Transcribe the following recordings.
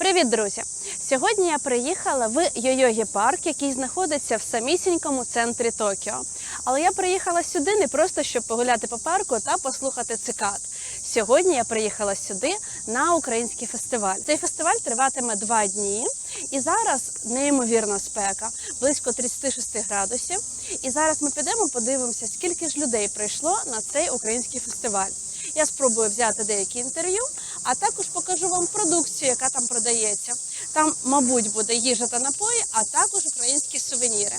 Привіт, друзі! Сьогодні я приїхала в Йойогі парк, який знаходиться в самісінькому центрі Токіо. Але я приїхала сюди не просто щоб погуляти по парку та послухати цикад. Сьогодні я приїхала сюди на український фестиваль. Цей фестиваль триватиме два дні, і зараз неймовірна спека, близько 36 градусів. І зараз ми підемо, подивимося, скільки ж людей прийшло на цей український фестиваль. Я спробую взяти деякі інтерв'ю, а також покажу вам продукцію, яка там продається. Там, мабуть, буде їжа та напої, а також українські сувеніри.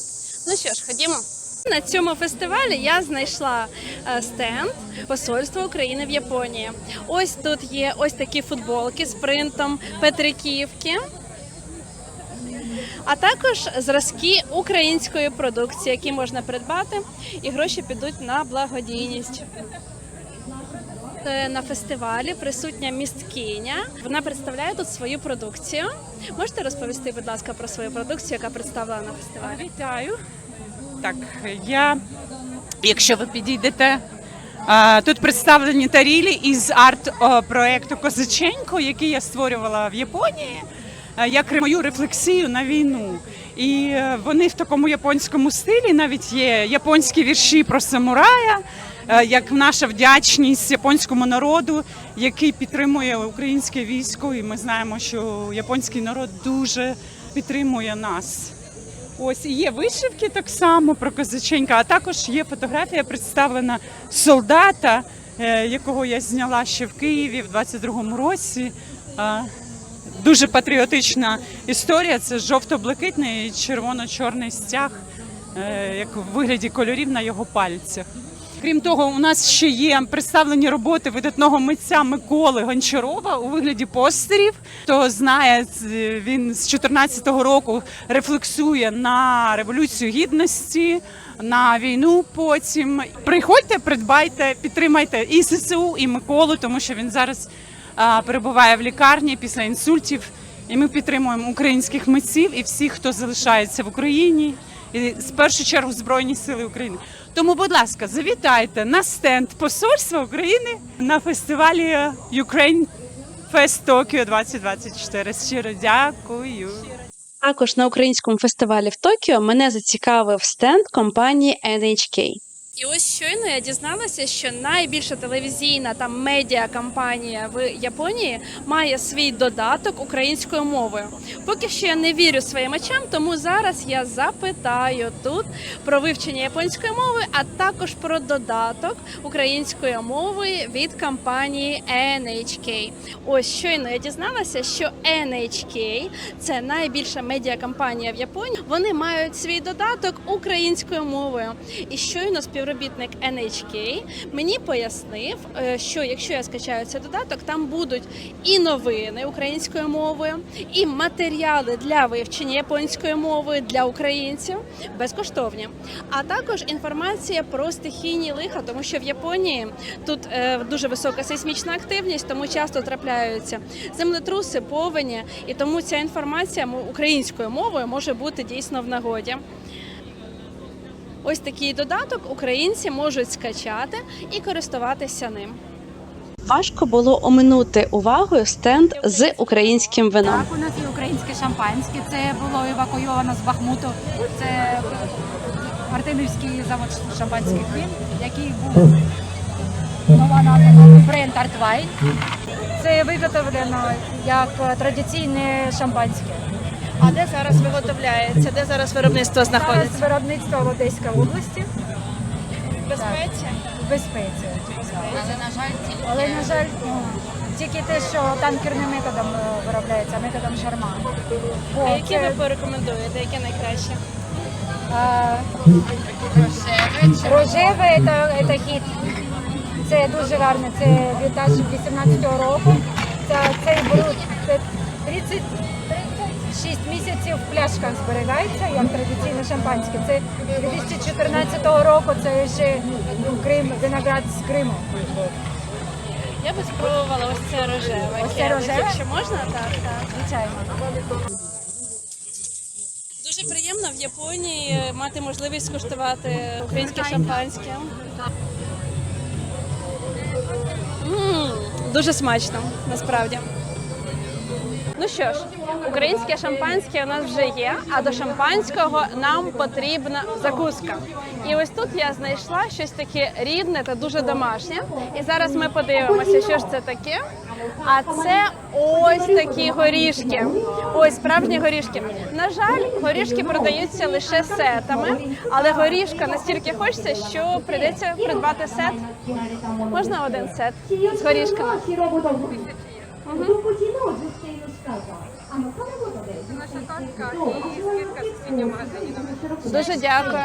Ну що ж, ходімо. На цьому фестивалі я знайшла е, стенд Посольства України в Японії. Ось тут є ось такі футболки з принтом Петриківки. А також зразки української продукції, які можна придбати, і гроші підуть на благодійність. Е, На фестивалі присутня місткиня. Вона представляє тут свою продукцію. Можете розповісти, будь ласка, про свою продукцію, яка представлена на фестивалі? Вітаю. Так, я, якщо ви підійдете, тут представлені тарілі із арт-проекту Козаченько, який я створювала в Японії, як мою рефлексію на війну. І е, вони в такому японському стилі навіть є японські вірші про самурая, як наша вдячність японському народу, який підтримує українське військо. І ми знаємо, що японський народ дуже підтримує нас. Ось і є вишивки так само про козаченька, а також є фотографія представлена солдата, е, якого я зняла ще в Києві в 22-му році. Дуже патріотична історія. Це жовто-блакитний червоно-чорний стяг, е, як в вигляді кольорів на його пальцях. Крім того, у нас ще є представлені роботи видатного митця Миколи Гончарова у вигляді постерів. Хто знає, він з 14-го року рефлексує на революцію гідності, на війну. Потім приходьте, придбайте, підтримайте і ССУ, і Миколу, тому що він зараз перебуває в лікарні після інсультів. І ми підтримуємо українських митців і всіх, хто залишається в Україні, і з першу чергу Збройні Сили України. Тому, будь ласка, завітайте на стенд Посольства України на фестивалі Ukraine Fest Tokyo 2024. Щиро дякую. Також на українському фестивалі в Токіо мене зацікавив стенд компанії NHK. І ось щойно я дізналася, що найбільша телевізійна та медіа компанія в Японії має свій додаток українською мовою. Поки що я не вірю своїм очам, тому зараз я запитаю тут про вивчення японської мови, а також про додаток української мови від компанії NHK. Ось щойно я дізналася, що NHK – це найбільша медіакомпанія в Японії. Вони мають свій додаток українською мовою. І щойно співробітник NHK мені пояснив, е, що якщо я скачаю цей додаток, там будуть і новини українською мовою, і матеріали для вивчення японської мови для українців безкоштовні, а також інформація про стихійні лиха, тому що в Японії тут е, дуже висока сейсмічна активність, тому часто трапляються землетруси, повені, і тому ця інформація українською мовою може бути дійсно в нагоді. Ось такий додаток українці можуть скачати і користуватися ним. Важко було оминути увагою стенд з українським вином. Так, у нас є українське шампанське. Це було евакуйовано з Бахмуту. Це Артемівський завод шампанських вин, який був нова назва бренд Артвайн. Це виготовлено як традиційне шампанське. А де зараз виготовляється? Де зараз виробництво Зараз виробництво в Одеській області Безпеці? в безпеці. Але на жаль, ну, тільки те, що танкерним методом е, виробляється, методом шарма. Бо А які це- ви порекомендуєте? Яке найкраще? А, Рожеве це, це хід. Це дуже гарно. Це вітаж 18-го року. Це, цей бруд це 30, 36 місяців в пляшках зберігається, як традиційне шампанське. Це 2014 року, це ще Крим, виноград з Криму. Я би спробувала ось це рожеве. Ось це рожеве? Якщо можна, так, так. Звичайно. Дуже приємно в Японії мати можливість скуштувати українське шампанське. М, Дуже смачно, насправді. Ну що ж, українське шампанське у нас вже є, а до шампанського нам потрібна закуска. І ось тут я знайшла щось таке рідне та дуже домашнє. І зараз ми подивимося, що ж це таке. А це ось такі горішки. Ось справжні горішки. На жаль, горішки продаються лише сетами, але горішка настільки хочеться, що прийдеться придбати сет. Можна один сет з горішками. Ну, Дуже дякую.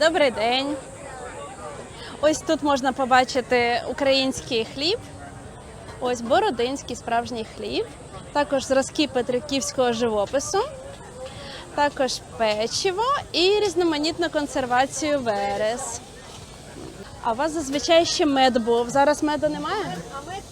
Добрий день. Ось тут можна побачити український хліб. Ось бородинський справжній хліб. Також зразки петриківського живопису, також печиво і різноманітну консервацію верес. А у вас зазвичай ще мед був. Зараз меду немає? А мед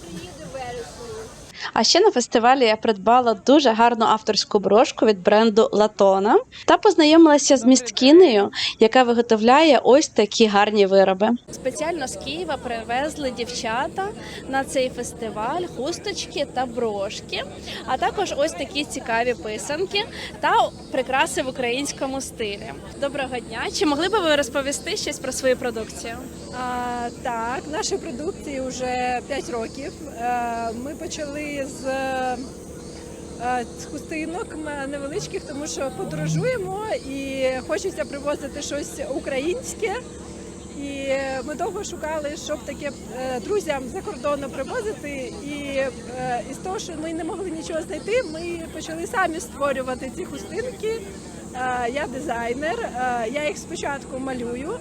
ще на фестивалі я придбала дуже гарну авторську брошку від бренду Латона та познайомилася з місткінею, яка виготовляє ось такі гарні вироби. Спеціально з Києва привезли дівчата на цей фестиваль хусточки та брошки, а також ось такі цікаві писанки та прикраси в українському стилі. Доброго дня! Чи могли би ви розповісти щось про свою продукцію? А, так, нашій продукції вже 5 років. Е, Ми почали з, е, з хустинок невеличких, тому що подорожуємо і хочеться привозити щось українське. І ми довго шукали, щоб таке е, друзям за кордону привозити. І е, із того, що ми не могли нічого знайти, ми почали самі створювати ці хустинки. Е, Я дизайнер, е, я їх спочатку малюю.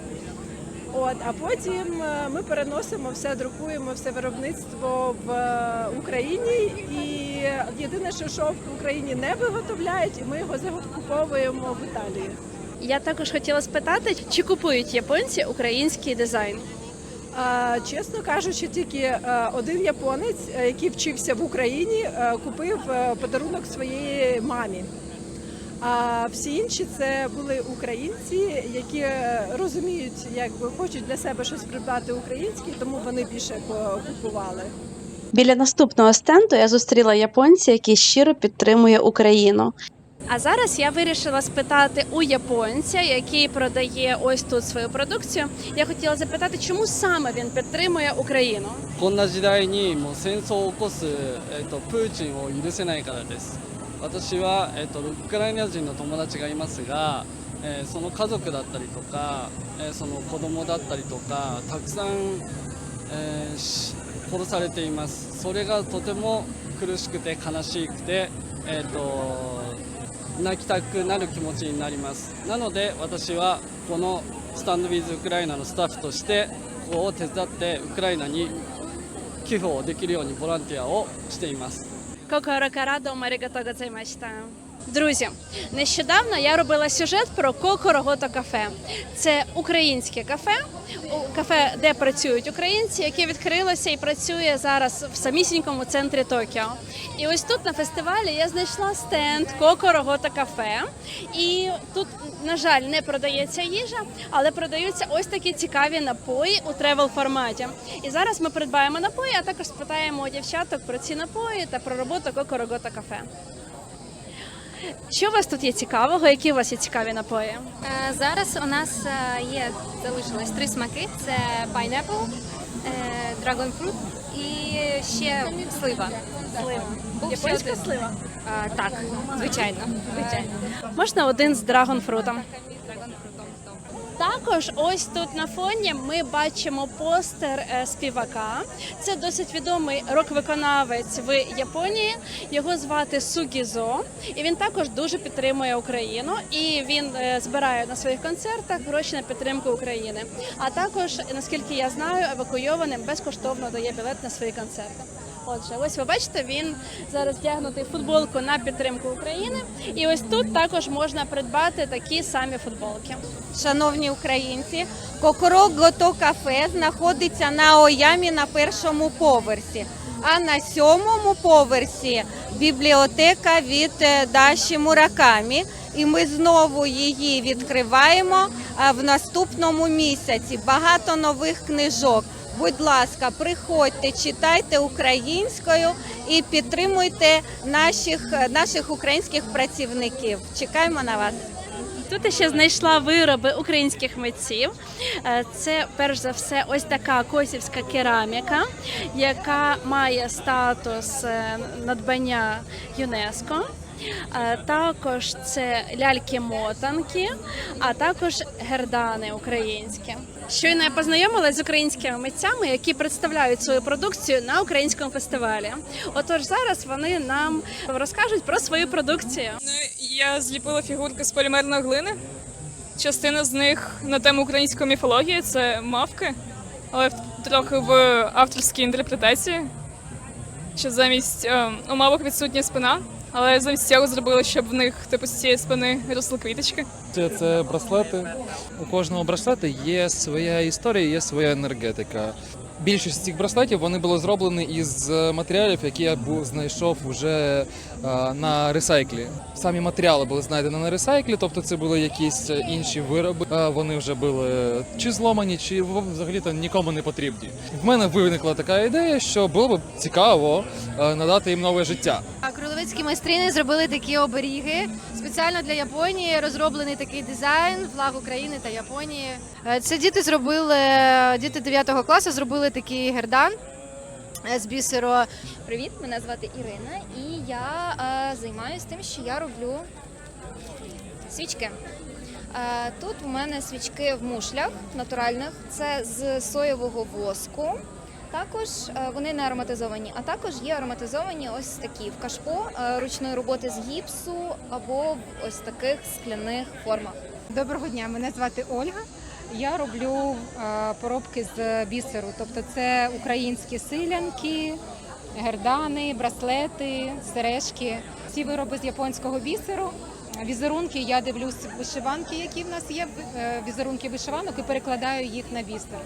От, а потім е, ми переносимо все, друкуємо все виробництво в е, Україні. І єдине, що шовк в Україні не виготовляють, і ми його закуповуємо в Італії. Я також хотіла спитати, чи купують японці український дизайн? Чесно кажучи, тільки е, один японець, який вчився в Україні, купив подарунок своєї мамі. А всі інші це були українці, які е, розуміють, якби хочуть для себе щось придбати українське, тому вони більше по- купували. Біля наступного стенду я зустріла японця, який щиро підтримує Україну. А зараз я вирішила спитати у японця, який продає ось тут свою продукцію. Я хотіла запитати, чому саме він підтримує Україну. こんな時代にもう戦争を起こす、えっとプーチンを許せないからです 私は、えっとウクライナ人の友達がいますが、えーその家族だったりとか、えーその子供だったりとかたくさん、えー殺されています。それがとても苦しくて悲しくて、えっと泣きたくなる気持ちになります。なので私はこのスタンドウィズウクライナのスタッフとしてここを手伝ってウクライナに寄付をできるようにボランティアをしています。心からどうもありがとうございました。Друзі, нещодавно я робила сюжет про Кокорогото кафе. Це українське кафе, кафе, де працюють українці, яке відкрилося і працює зараз в самісінькому центрі Токіо. І ось тут на фестивалі я знайшла стенд Кокорогото кафе. І тут, на жаль, не продається їжа, але продаються ось такі цікаві напої у тревел форматі. І зараз ми придбаємо напої, а також спитаємо у дівчаток про ці напої та про роботу Кокорогото кафе. Що у вас тут є цікавого? Які у вас є цікаві напої? Е, Зараз у нас е, є залишилось три смаки: це pineapple, е, dragon fruit і ще слива. Слива. Був ще Японська один. слива. Е, Так, звичайно, звичайно. Можна один з драгонфрутом. Також ось тут на фоні ми бачимо постер е, співака. Це досить відомий рок-виконавець в Японії. Його звати Сугізо, і він також дуже підтримує Україну. І він е, збирає на своїх концертах гроші на підтримку України. А також, наскільки я знаю, евакуйованим безкоштовно дає білет на свої концерти. Отже, ось ви бачите, він зараз вдягнутий футболку на підтримку України. І ось тут також можна придбати такі самі футболки. Шановні українці, Кокорок Гото кафе знаходиться на Оямі на першому поверсі. А на сьомому поверсі бібліотека від е, Даші Муракамі. І ми знову її відкриваємо в наступному місяці. Багато нових книжок. Будь ласка, приходьте, читайте українською і підтримуйте наших, наших українських працівників. Чекаємо на вас. Тут я ще знайшла вироби українських митців. Е, Це перш за все ось така косівська кераміка, яка має статус е, надбання ЮНЕСКО. Е, Також це ляльки-мотанки, а також гердани українські. Щойно я познайомилася з українськими митцями, які представляють свою продукцію на українському фестивалі. Отож, зараз вони нам розкажуть про свою продукцію. Ну, Я зліпила фігурки з полімерної глини. Частина з них на тему української міфології це мавки, але трохи в авторській інтерпретації. Що замість е, у мавок відсутня спина, але замість цього зробили, щоб в них типу з цієї спини росли квіточки. Це, це браслети. У кожного браслета є своя історія, є своя енергетика. Більшість цих браслетів вони були зроблені із е, матеріалів, які я був знайшов вже е, на ресайклі. Самі матеріали були знайдені на ресайклі, тобто це були якісь е, інші вироби. Вони вже були чи зломані, чи взагалі-то нікому не потрібні. В мене виникла така ідея, що було б цікаво надати їм нове життя. Кролевицькі майстрині зробили такі оберіги. Спеціально для Японії розроблений такий дизайн, флаг України та Японії. Це діти зробили, діти 9 класу зробили такий гердан е, з бісеру. Привіт, мене звати Ірина, і я е, займаюся тим, що я роблю свічки. Е, тут у мене свічки в мушлях натуральних, це з соєвого воску. Також е, вони не ароматизовані, а також є ароматизовані ось такі в кашпо е, ручної роботи з гіпсу або в ось таких скляних формах. Доброго дня, мене звати Ольга. Я роблю е, поробки з бісеру, тобто це українські силянки, гердани, браслети, сережки. Ці вироби з японського бісеру. Візерунки я дивлюсь вишиванки, які в нас є, е, візерунки вишиванок і перекладаю їх на бісер.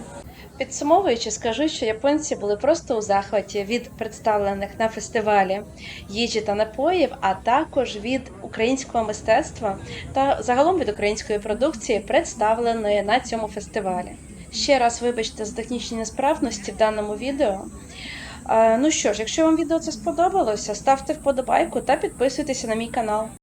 Підсумовуючи, скажу, що японці були просто у захваті від представлених на фестивалі їжі та напоїв, а також від українського мистецтва та загалом від української продукції, представленої на цьому фестивалі. Ще раз вибачте за технічні несправності в даному відео. Е, Ну що ж, якщо вам відео це сподобалося, ставте вподобайку та підписуйтеся на мій канал.